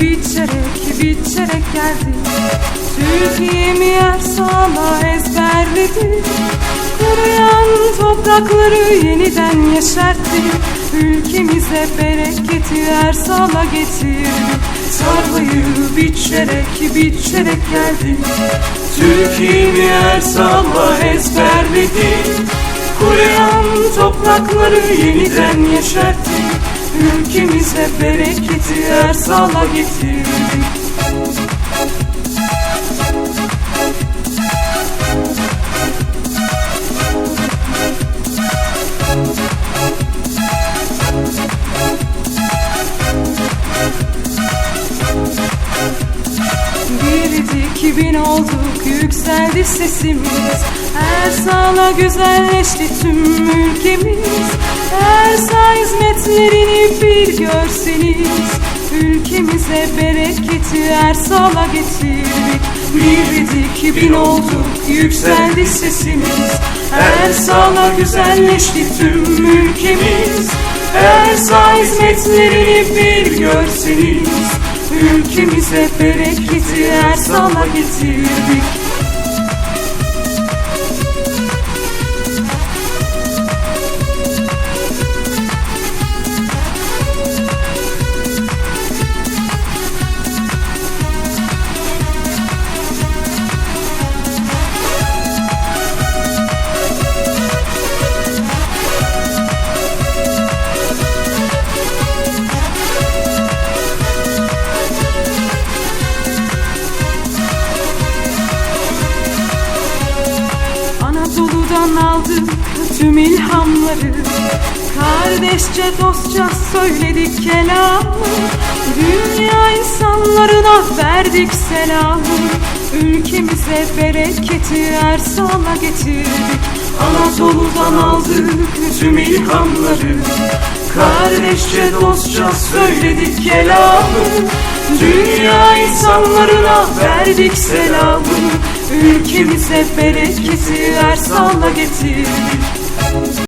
Biçerek biçerek geldi Türkiye'mi yer sağla ezberledi Kuruyan toprakları yeniden yeşertti Ülkemize bereketi ersala getirdi Tarlayı biçerek biçerek geldi Türkiye'mi her sabah ezberledi Kuruyan toprakları yeniden yeşertti Ülkemize bereketi ersala getirdi Birdik bin olduk yükseldi sesimiz. Her sağla güzelleşti tüm ülkemiz Ülkemize bereketi her sağla getirdik. Birdik bin olduk yükseldi sesimiz. Her sağla güzelleşti tüm ülkemiz. Her sağ hizmetlerini bir görseniz. Ülkemize bereketi her sala getirdik Anadolu'dan aldık tüm ilhamları. Kardeşçe dostça söyledik kelamı. Dünya insanlarına verdik selamı. Ülkemize bereketi ersala getirdik. Anadolu'dan aldık tüm ilhamları. Kardeşçe dostça söyledik kelamı Dünya insanlarına verdik selamı. Ülkemize bereketi ersala getirdik